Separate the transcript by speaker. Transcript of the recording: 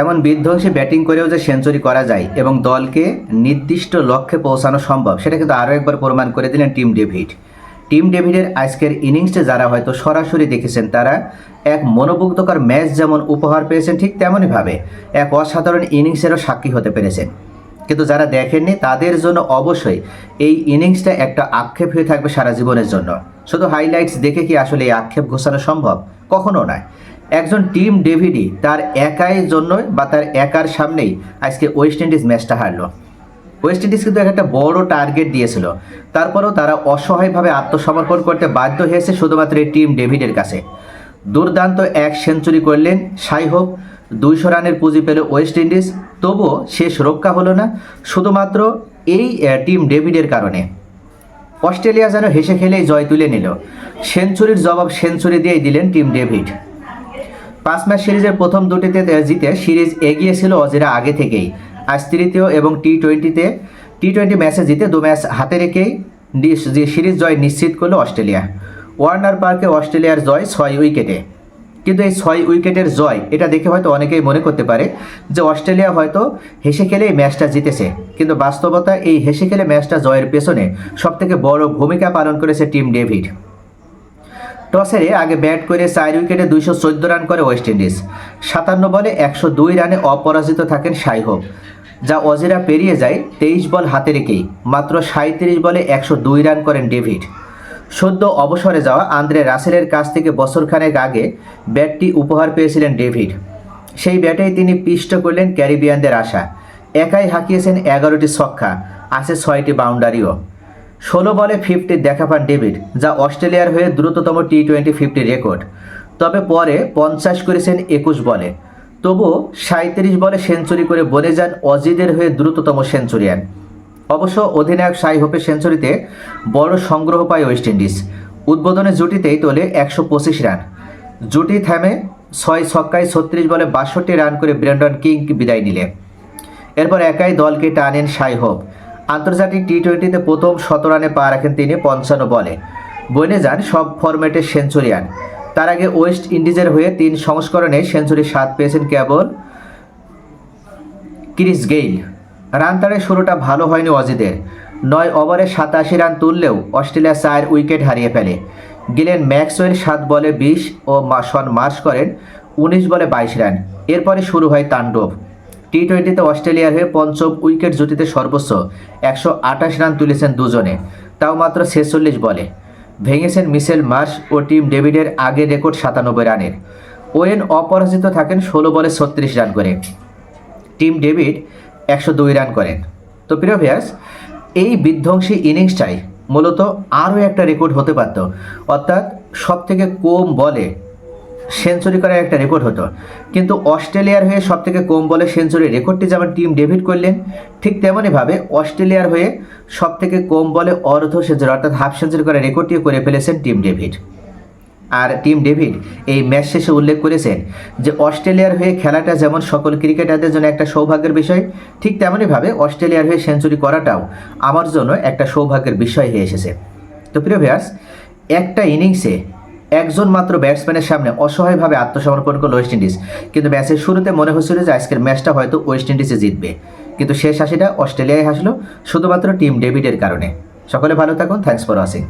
Speaker 1: এমন বিধ্বংসী ব্যাটিং করেও যে সেঞ্চুরি করা যায় এবং দলকে নির্দিষ্ট লক্ষ্যে পৌঁছানো সম্ভব, সেটা কিন্তু আরও একবার প্রমাণ করে দিলেন টিম ডেভিড। টিম ডেভিডের আজকের ইনিংসে যারা হয়তো সরাসরি দেখেছেন, তারা এক মনোমুগ্ধকর ম্যাচ যেমন উপহার পেয়েছেন ঠিক তেমনইভাবে এক অসাধারণ ইনিংসেরও সাক্ষী হতে পেরেছেন। কিন্তু যারা দেখেননি, তাদের জন্য অবশ্যই এই ইনিংসটা একটা আক্ষেপ হয়ে থাকবে সারা জীবনের জন্য। শুধু হাইলাইটস দেখে কি আসলে এই আক্ষেপ ঘোষানো সম্ভব? কখনো নয়। একজন টিম ডেভিডই তার একাই জন্যই বা তার একার সামনেই আজকে ওয়েস্ট ইন্ডিজ ম্যাচটা হারলো। ওয়েস্ট ইন্ডিজ কিন্তু একটা বড় টার্গেট দিয়েছিল। তারপরেও তারা অসহায়ভাবে আত্মসমর্পণ করতে বাধ্য হয়েছে শুধুমাত্র এই টিম ডেভিডের কাছে। দুর্দান্ত এক সেঞ্চুরি করলেন সাই হোপ দুইশো রানের পুঁজি পেল ওয়েস্ট ইন্ডিজ। তবুও শেষ রক্ষা হলো না শুধুমাত্র এই টিম ডেভিডের কারণে। অস্ট্রেলিয়া যেন হেসে খেলেই জয় তুলে নিল। সেঞ্চুরির জবাব সেঞ্চুরি দিয়েই দিলেন টিম ডেভিড। পাঁচ ম্যাচ সিরিজের প্রথম দুটিতে জিতে সিরিজ এগিয়ে ছিল অজেরা আগে থেকেই। আজ তৃতীয় এবং টি টোয়েন্টিতে টি টোয়েন্টি ম্যাচে জিতে দু ম্যাচ হাতে রেখেই যে সিরিজ জয় নিশ্চিত করল অস্ট্রেলিয়া। ওয়ার্নার পার্কে অস্ট্রেলিয়ার জয় ছয় উইকেটে। কিন্তু এই ছয় উইকেটের জয়, এটা দেখে হয়তো অনেকেই মনে করতে পারে যে অস্ট্রেলিয়া হয়তো হেসে খেলে এই ম্যাচটা জিতেছে। কিন্তু বাস্তবতা এই হেসে খেলে ম্যাচটা জয়ের পেছনে সবথেকে বড় ভূমিকা পালন করেছে টিম ডেভিড। টসেরে আগে ব্যাট করে চার উইকেটে দুইশো চোদ্দ রান করে ওয়েস্ট ইন্ডিজ। সাতান্ন বলে একশো দুই রানে অপরাজিত থাকেন সাইহোপ। যা অজেরা পেরিয়ে যায় তেইশ বল হাতে রেখেই। মাত্র সাঁত্রিশ বলে একশো দুই রান করেন ডেভিড। সদ্য অবসরে যাওয়া আন্দ্রে রাসেলের কাছ থেকে বছরখানেক আগে ব্যাটটি উপহার পেয়েছিলেন ডেভিড। সেই ব্যাটেই তিনি পিষ্ট করলেন ক্যারিবিয়ানদের আশা। একাই হাঁকিয়েছেন এগারোটি ছক্কা, আছে ছয়টি বাউন্ডারিও। ষোলো বলে ফিফটি দেখা পান ডেভিড, যা অস্ট্রেলিয়ার হয়ে দ্রুততম টি টোয়েন্টি ফিফটি রেকর্ড। তবে পরে পঞ্চাশ করেছেন একুশ বলে। তবুও সাঁত্রিশ বলে সেঞ্চুরি করে বলে যান অজিদের হয়ে দ্রুততম সেঞ্চুরিয়ান। অবশ্য অধিনায়ক সাই হোপের সেঞ্চুরিতে বড় সংগ্রহ পায় ওয়েস্ট ইন্ডিজ। উদ্বোধনী জুটিতেই তোলে একশো পঁচিশ রান। জুটি থামে ছয় ছক্কায় ছত্রিশ বলে বাষট্টি রান করে ব্রেন্ডন কিং বিদায় নিলে। এরপর একাই দলকে টানেন সাই হোপ। আন্তর্জাতিক টি টোয়েন্টিতে প্রথম শত রানে পা রাখেন তিনি পঞ্চান্ন বলে। বনে যান সব ফরম্যাটের সেঞ্চুরিয়ান। তার আগে ওয়েস্ট ইন্ডিজের হয়ে তিন সংস্করণে সেঞ্চুরি স্বাদ পেয়েছেন কেবল ক্রিস গেইল। রান তাড়ে শুরুটা ভালো হয়নি অজিদের নয় ওভারে সাতাশি রান তুললেও অস্ট্রেলিয়া চার উইকেট হারিয়ে ফেলে। গেলেন ম্যাক্সওয়েল সাত বলে বিশ ও মাসন মার্শ করেন উনিশ বলে বাইশ রান। এরপরে শুরু হয় তাণ্ডব। টি টোয়েন্টিতে অস্ট্রেলিয়ার হয়ে পঞ্চম উইকেট জুটিতে সর্বোচ্চ একশো আঠাশ রান তুলেছেন দুজনে, তাও মাত্র ছেচল্লিশ বলে। ভেঙেছেন মিশেল মার্শ ও টিম ডেভিডের আগের রেকর্ড সাতানব্বই রানের। ওয়েন অপরাজিত থাকেন ষোলো বলে ছত্রিশ রান করে। টিম ডেভিড একশো দুই রান করেন। তো প্রিয় ভিয়ার্স এই বিধ্বংসী ইনিংসটাই মূলত আরও একটা রেকর্ড হতে পারত, অর্থাৎ সবথেকে কম বলে সেঞ্চুরি করার একটা রেকর্ড হতো। কিন্তু অস্ট্রেলিয়ার হয়ে সব থেকে কম বলে সেঞ্চুরি রেকর্ডটি যেমন টিম ডেভিড করলেন, ঠিক তেমনইভাবে অস্ট্রেলিয়ার হয়ে সব থেকে কম বলে অর্ধ সেঞ্চুরি অর্থাৎ হাফ সেঞ্চুরি করার রেকর্ডটিও করে ফেলেছেন টিম ডেভিড। আর টিম ডেভিড এই ম্যাচ শেষে উল্লেখ করেছেন যে অস্ট্রেলিয়ার হয়ে খেলাটা যেমন সকল ক্রিকেটারদের জন্য একটা সৌভাগ্যের বিষয়, ঠিক তেমনইভাবে অস্ট্রেলিয়ার হয়ে সেঞ্চুরি করাটাও আমার জন্য একটা সৌভাগ্যের বিষয় হয়ে এসেছে। তো প্রিয় ভিয়ার্স একটা ইনিংসে একজন মাত্র ব্যাটসম্যানের সামনে অসহায়ভাবে আত্মসমর্পণ করল ওয়েস্ট ইন্ডিজ কিন্তু ম্যাচের শুরুতে মনে হয়েছিল যে আজকের ম্যাচটা হয়তো ওয়েস্ট ইন্ডিজে জিতবে। কিন্তু শেষ হাসিটা অস্ট্রেলিয়ায় হাসলো শুধুমাত্র টিম ডেভিডের কারণে। সকলে ভালো থাকুন থ্যাংকস ফর ওয়াচিং